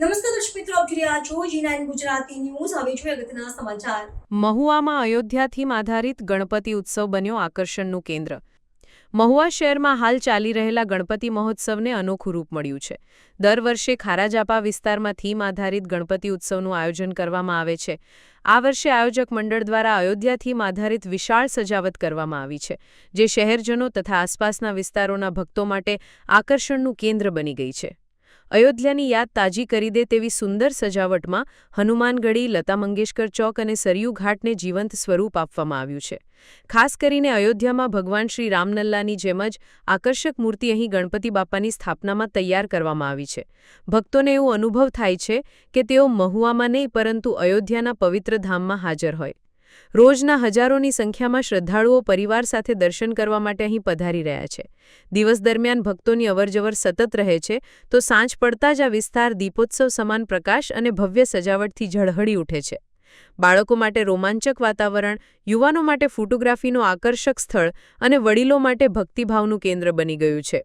નમસ્કાર મહુવામાં અયોધ્યા થીમ આધારિત ગણપતિ ઉત્સવ બન્યો આકર્ષણનું કેન્દ્ર. મહુવા શહેરમાં હાલ ચાલી રહેલા ગણપતિ મહોત્સવને અનોખું રૂપ મળ્યું છે. દર વર્ષે ખારાજાપા વિસ્તારમાં થીમ આધારિત ગણપતિ ઉત્સવનું આયોજન કરવામાં આવે છે. આ વર્ષે આયોજક મંડળ દ્વારા અયોધ્યા થીમ આધારિત વિશાળ સજાવટ કરવામાં આવી છે, જે શહેરજનો તથા આસપાસના વિસ્તારોના ભક્તો માટે આકર્ષણનું કેન્દ્ર બની ગઈ છે. અયોધ્યાની યાદ તાજી કરી દે તેવી સુંદર સજાવટમાં હનુમાનગઢી, લતા મંગેશકર ચોક અને સરયુ ઘાટને જીવંત સ્વરૂપ આપવામાં આવ્યું છે. ખાસ કરીને અયોધ્યામાં ભગવાન શ્રી રામનલ્લાની જેમ જ આકર્ષક મૂર્તિ અહીં ગણપતિ બાપાની સ્થાપનામાં તૈયાર કરવામાં આવી છે. ભક્તોને એવો અનુભવ થાય છે કે તેઓ મહુવામાં નહીં પરંતુ અયોધ્યાના પવિત્ર ધામમાં હાજર હોય. રોજના હજારોની સંખ્યામાં શ્રદ્ધાળુઓ પરિવાર સાથે દર્શન કરવા માટે અહીં પધારી રહ્યા છે. દિવસ દરમિયાન ભક્તોની અવરજવર સતત રહે છે, તો સાંજ પડતા જ આ વિસ્તાર દીપોત્સવ સમાન પ્રકાશ અને ભવ્ય સજાવટથી ઝળહળી ઉઠે છે. બાળકો માટે રોમાંચક વાતાવરણ, યુવાનો માટે ફોટોગ્રાફીનું આકર્ષક સ્થળ અને વડીલો માટે ભક્તિભાવનું કેન્દ્ર બની ગયું છે.